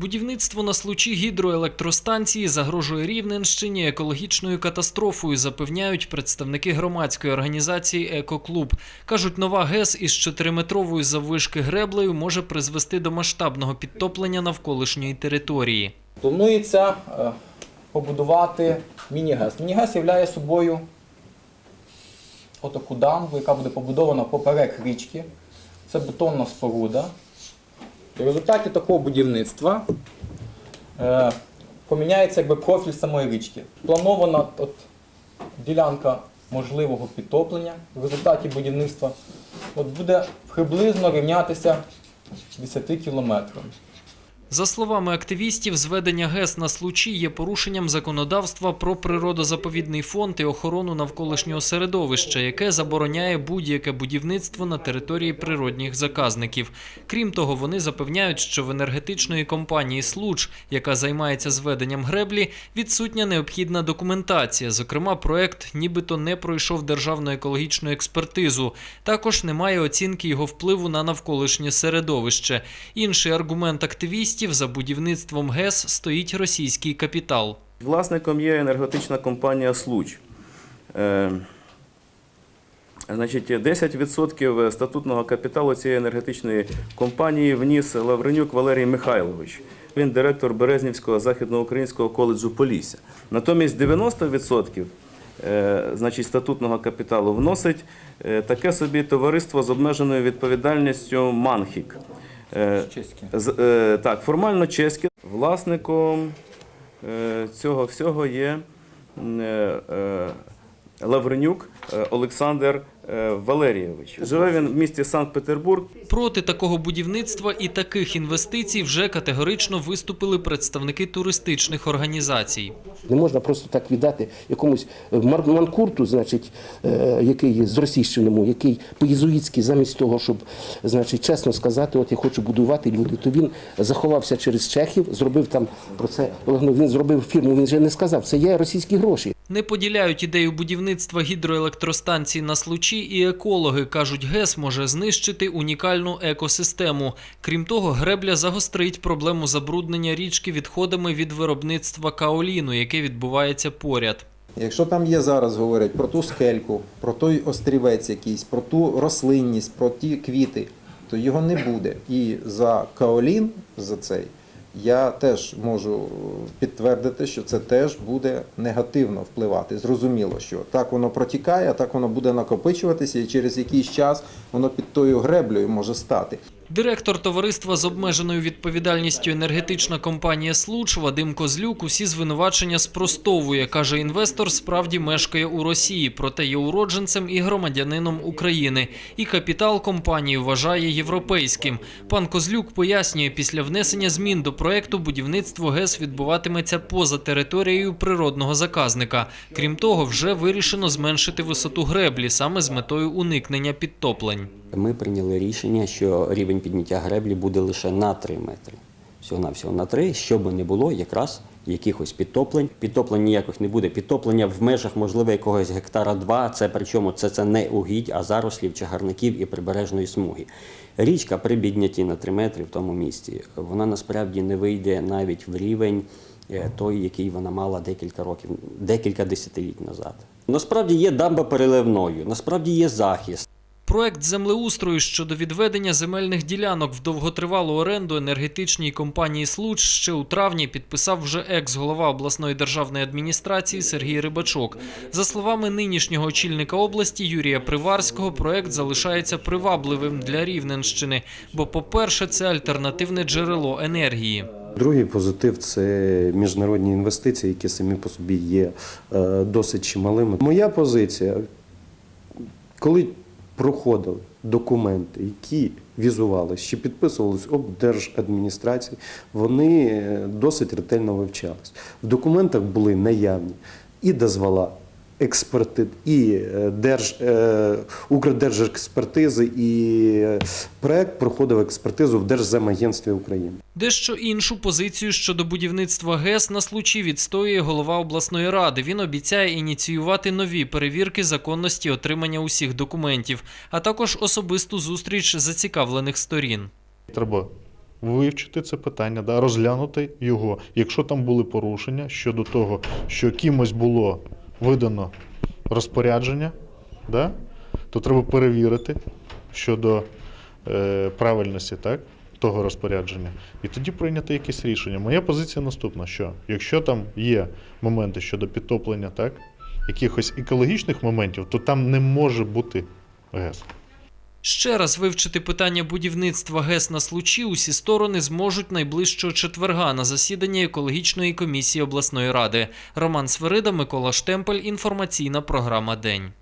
Будівництво на случі гідроелектростанції загрожує Рівненщині екологічною катастрофою, запевняють представники громадської організації Екоклуб. Кажуть, нова ГЕС із 4-метровою заввишки греблею може призвести до масштабного підтоплення навколишньої території. Планується е, побудувати міні-ГЕС. Міні-ГЕС являє собою отаку дамбу, яка буде побудована поперек річки. Це бетонна споруда. В результаті такого будівництва е, поміняється якби, профіль самої річки. Планована от, ділянка можливого підтоплення в результаті будівництва от, буде приблизно рівнятися 10 кілометрам. За словами активістів, зведення ГЕС на случі є порушенням законодавства про природозаповідний фонд і охорону навколишнього середовища, яке забороняє будь-яке будівництво на території природних заказників. Крім того, вони запевняють, що в енергетичної компанії Случ, яка займається зведенням греблі, відсутня необхідна документація. Зокрема, проект нібито не пройшов державну екологічну експертизу. Також немає оцінки його впливу на навколишнє середовище. Інший аргумент активістів за будівництвом ГЕС стоїть російський капітал. Власником є енергетична компанія Случ. Е, Значить, 10% статутного капіталу цієї енергетичної компанії вніс Лавренюк Валерій Михайлович. Він директор Березнівського західноукраїнського коледжу Полісся. Натомість 90% е, значить, статутного капіталу вносить е, таке собі товариство з обмеженою відповідальністю Манхік. Е, Чеське. так, формально чеське. Власником е, цього всього є е, Лавренюк е, Олександр е, Валерійович. Живе він в місті Санкт-Петербург. Проти такого будівництва і таких інвестицій вже категорично виступили представники туристичних організацій. Не можна просто так віддати якомусь е, манкурту, значить, який з російщиному, який по-єзуїцьки, замість того, щоб значить, чесно сказати, от я хочу будувати люди, то він заховався через чехів, зробив там про це. ну, Він зробив фірму. Він же не сказав, це є російські гроші. Не поділяють ідею будівництва гідроелектростанцій на случі і екологи кажуть, ГЕС може знищити унікальну екосистему. Крім того, гребля загострить проблему забруднення річки відходами від виробництва каоліну, яке відбувається поряд. Якщо там є зараз говорять про ту скельку, про той острівець якийсь, про ту рослинність, про ті квіти, то його не буде. І за каолін, за цей, я теж можу підтвердити, що це теж буде негативно впливати. Зрозуміло, що так воно протікає, а так воно буде накопичуватися, і через якийсь час воно під тою греблею може стати. Директор товариства з обмеженою відповідальністю енергетична компанія Случ Вадим Козлюк усі звинувачення спростовує. Каже, інвестор справді мешкає у Росії, проте є уродженцем і громадянином України. І капітал компанії вважає європейським. Пан Козлюк пояснює, після внесення змін до проекту будівництво ГЕС відбуватиметься поза територією природного заказника. Крім того, вже вирішено зменшити висоту греблі саме з метою уникнення підтоплень. Ми прийняли рішення, що рівень підняття греблі буде лише на 3 метри. Всього на всього на 3, щоб не було якраз якихось підтоплень. Підтоплень ніяких не буде. Підтоплення в межах, можливо, якогось гектара 2, це причому це, це не угідь, а зарослів, чагарників і прибережної смуги. Річка при піднятті на 3 метри в тому місці, вона насправді не вийде навіть в рівень е, той, який вона мала декілька років, декілька десятиліть назад. Насправді є дамба переливною, насправді є захист. Проект землеустрою щодо відведення земельних ділянок в довготривалу оренду енергетичній компанії Случ ще у травні підписав вже екс-голова обласної державної адміністрації Сергій Рибачок. За словами нинішнього очільника області Юрія Приварського, проект залишається привабливим для Рівненщини, бо, по-перше, це альтернативне джерело енергії. Другий позитив це міжнародні інвестиції, які самі по собі є е, досить чималими. Моя позиція, коли проходили документи, які візувалися чи підписувалися облдержадміністрації, вони е, досить ретельно вивчались. В документах були наявні і дозвола. Експерти і е, держ е, Укрдержекспертизи, і е, проект проходив експертизу в Держземагентстві України. Дещо іншу позицію щодо будівництва ГЕС на случі відстоює голова обласної ради. Він обіцяє ініціювати нові перевірки законності отримання усіх документів, а також особисту зустріч зацікавлених сторін. Треба вивчити це питання, да, розглянути його. Якщо там були порушення щодо того, що кимось було видано розпорядження, да, то треба перевірити щодо е, правильності так, того розпорядження. І тоді прийняти якесь рішення. Моя позиція наступна: що якщо там є моменти щодо підтоплення, так, якихось екологічних моментів, то там не може бути ГЕС. Ще раз вивчити питання будівництва ГЕС на случі усі сторони зможуть найближчого четверга на засіданні екологічної комісії обласної ради. Роман Свирида, Микола Штемпель. Інформаційна програма День.